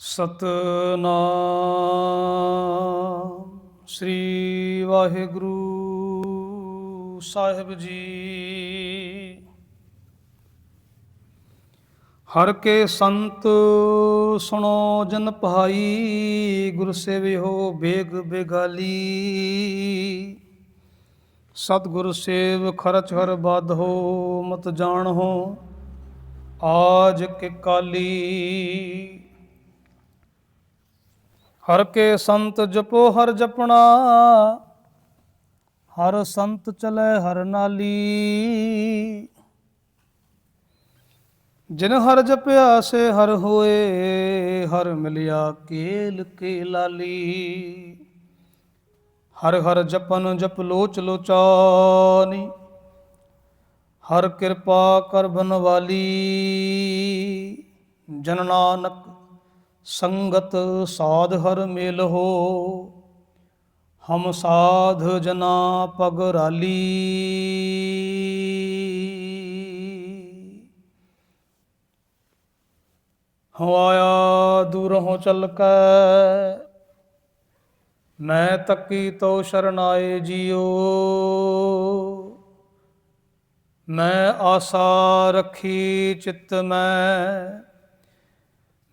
ਸਤਨਾਮ। ਸ੍ਰੀ ਵਾਹਿਗੁਰੂ ਸਾਹਿਬ ਜੀ। ਹਰ ਕੇ ਸੰਤ ਸੁਣੋ, ਜਨ ਭਾਈ, ਗੁਰ ਸੇਵਿਓ, ਬੇਗ ਬੇਗਾਲੀ। ਸਤਿਗੁਰ ਸੇਵ ਖਰਚ ਹਰ ਬਾਧੋ, ਮਤ ਜਾਣੋ, ਆਜ ਕੇ ਕਾਲੀ। ਹਰ ਕੇ ਸੰਤ ਜਪੋ ਹਰ ਜਪਣਾ, ਹਰ ਸੰਤ ਚਲੇ ਹਰ ਨਾਲੀ। ਜਿਨ ਹਰ ਜਪਿਆ ਸੇ ਹਰ ਹੋਏ, ਹਰ ਮਿਲਿਆ ਕੇਲ ਕੇ ਲਾਲੀ। ਹਰ ਹਰ ਜਪਨ ਜਪ ਲੋਚ ਲੋਚਾਨੀ, ਹਰ ਕਿਰਪਾ ਕਰ ਬਨਵਾਲੀ। ਜਨ ਨਾਨਕ ਸੰਗਤ ਸਾਧ ਹਰ ਮੇਲ ਹੋ ਹਮ ਸਾਧ ਜਨਾ ਪਗ ਰਾਲੀ। ਹਵਾਇਆ ਦੂਰੋਂ ਚਲ ਕੈ, ਮੈਂ ਤੱਕੀ ਤੋ ਸ਼ਰਨਾਏ ਜੀਓ। ਮੈਂ ਆਸਾ ਰੱਖੀ ਚਿੱਤ ਮੈਂ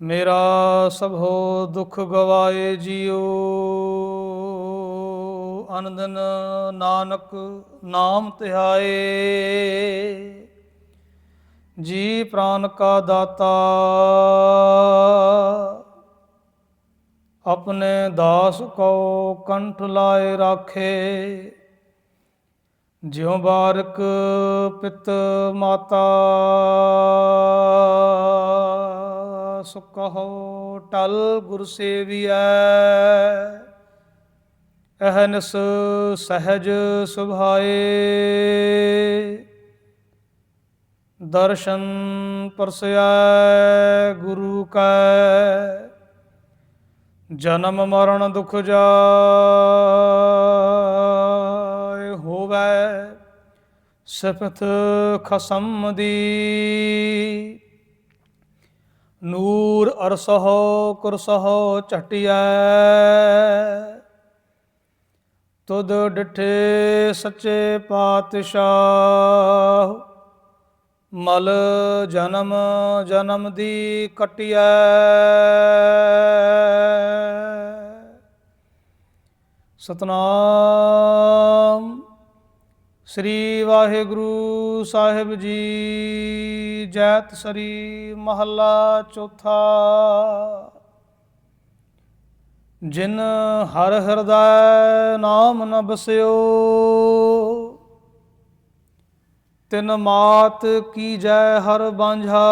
ਮੇਰਾ ਸਭੋ ਦੁਖ ਗਵਾਏ ਜੀਓ ਅਨੰਦਨ ਨਾਨਕ ਨਾਮ ਧਿਆਏ ਜੀ ਪ੍ਰਾਨ ਕਾ ਦਾਤਾ, ਆਪਣੇ ਦਾਸ ਕੋ ਕੰਠ ਲਾਏ ਰਾਖੇ। ਜਿਉ ਬਾਰਕ ਪਿਤ ਮਾਤਾ। ਸੁਕਹੁ ਟਲ ਗੁਰ ਸੇਵੀਐ। ਅਹਨਸ ਸਹਜ ਸੁਭਾਏ। ਦਰਸ਼ਨ ਪਰਸੈ ਗੁਰੂ ਕੈ। ਜਨਮ ਮਰਨ ਦੁਖ ਜਾਏ ਹੋਵੇ, ਸਿਫਤ ਖਸਮ ਦੀ। ਨੂਰ ਅਰਸਹੁ ਕੁਰਸਹੁ ਝਟਿਐ। ਤੁਧ ਡਿਠੇ ਸੱਚੇ ਪਾਤਸ਼ਾਹ, ਮਲ ਜਨਮ ਜਨਮ ਦੀ ਕਟਿਐ। ਸਤਨਾਮ ਸ੍ਰੀ ਵਾਹਿਗੁਰੂ ਸਾਹਿਬ ਜੀ, ਜੈਤ ਸਰੀ ਮਹੱਲਾ ਚੌਥਾ। ਜਿਨ ਹਰ ਹਿਰਦੈ ਨਾਮ ਨ ਬਸਿਓ, ਤਿਨ ਮਾਤ ਕੀ ਜੈ ਹਰ ਬਾਂਝਾ।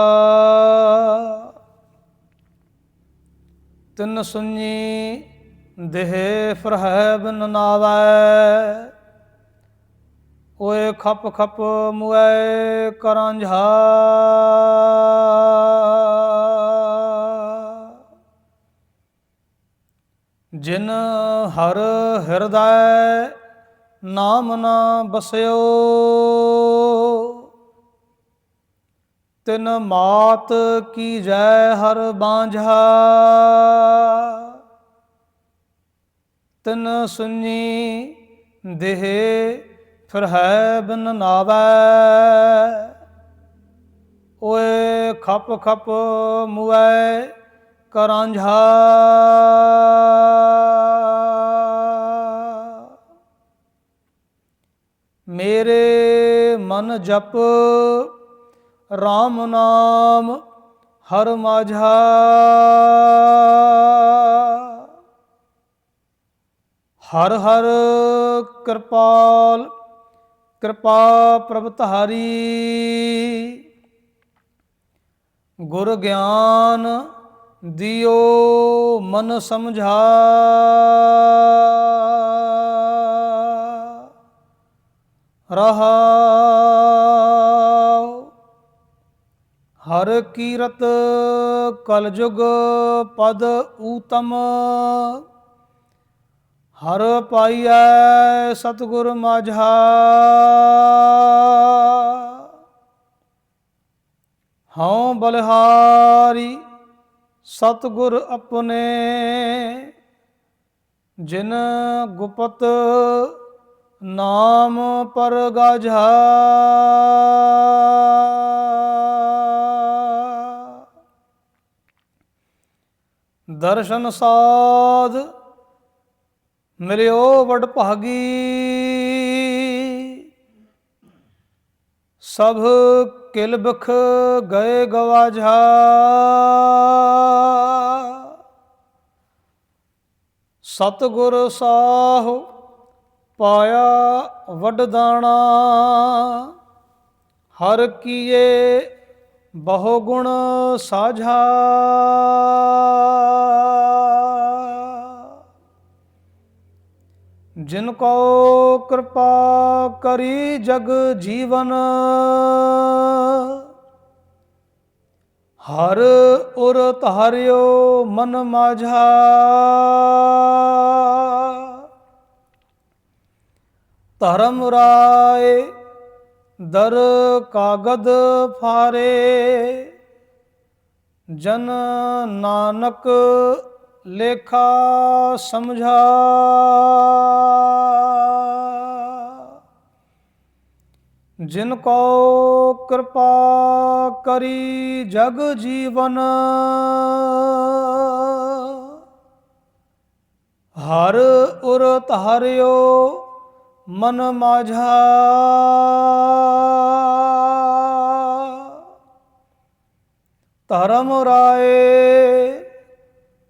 ਤਿਨ ਸੁਣੀ ਦੇਹ ਫਰਹਿ ਬਿਨ ਨਾਵੈ ਓਏ ਖਪ ਖਪ ਮੁਐ ਕਰਾਂਝਾ ਜਿਨ ਹਰ ਹਿਰਦੈ ਨਾਮ ਨਾ ਬਸਿਓ, ਤਿਨ ਮਾਤ ਕੀ ਜੈ ਹਰ ਬਾਂਝਾ ਤਿਨ ਸੁਣੀ ਦੇਹ ਫਿਰ ਹੈ ਬਿਨ ਨਾਵੈ। ਓਏ ਖਪ ਖਪ ਮੁਐ ਕਰਾਂਝਾ। ਮੇਰੇ ਮਨ ਜਪ RAM ਨਾਮ ਹਰ ਮਾਝਾ। ਹਰ ਹਰ ਕਿਰਪਾਲ ਕਿਰਪਾ ਪ੍ਰਭ ਧਾਰੀ। ਗੁਰ ਗਿਆਨ ਦਿਓ ਮਨ ਸਮਝਾ। ਰਹਾਉ। ਹਰ ਕੀਰਤ ਕਲਯੁਗ ਪਦ ਊਤਮ। ਹਰ ਪਾਈਐ ਸਤਿਗੁਰ ਮਾਝਾ। ਹਉ ਬਲਿਹਾਰੀ ਸਤਿਗੁਰ ਆਪਣੇ, ਜਿਨ ਗੁਪਤ ਨਾਮ ਪਰ ਗਾਝਾ। ਦਰਸ਼ਨ ਸਾਧ ਮਿਲਿਓ ਵਡ ਭਾਗੀ। ਸਭ ਕਿਲ ਬਖ ਗਏ ਗਵਾਝਾ ਸਤਗੁਰ ਸਾਹੁ ਪਾਇਆ ਵੱਡ ਦਾਣਾ। ਹਰ ਕੀਏ ਬਹੁ ਗੁਣ ਸਾਝਾ ਜਿਨ ਕੋ ਕਿਰਪਾ ਕਰੀ ਜਗ ਜੀਵਨ, ਹਰ ਉਰ ਧਾਰਿਓ ਮਨ ਮਾਝਾ। ਧਰਮ ਰਾਏ ਦਰ ਕਾਗਦ ਫਾਰੇ, ਜਨ ਨਾਨਕ ਲੇਖਾ ਸਮਝਾ। ਜਿਨ ਕੋ ਕਿਰਪਾ ਕਰੀ ਜਗ ਜੀਵਨ, ਹਰ ਉਰ ਧਾਰਿਓ ਮਨ ਮਾਝਾ। ਧਰਮ ਰਾਏ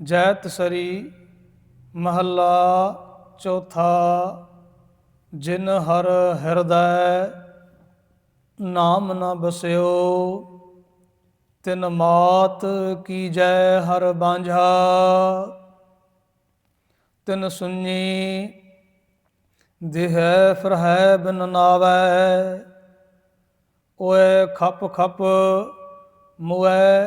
ਜੈਤ ਸਰੀ ਮਹੱਲਾ ਚੌਥਾ, ਜਿਨ ਹਰ ਹਿਰਦੈ ਨਾਮ ਨ ਬਸਿਓ, ਤਿਨ ਮਾਤ ਕੀ ਜੈ ਹਰ ਬਾਂਝਾ। ਤਿਨ ਸੁਣੀ ਦੇਹੈ ਫਰਹੈ ਬਿਨ ਨਾਵੈ, ਓਏ ਖਪ ਖਪ ਮੁਐ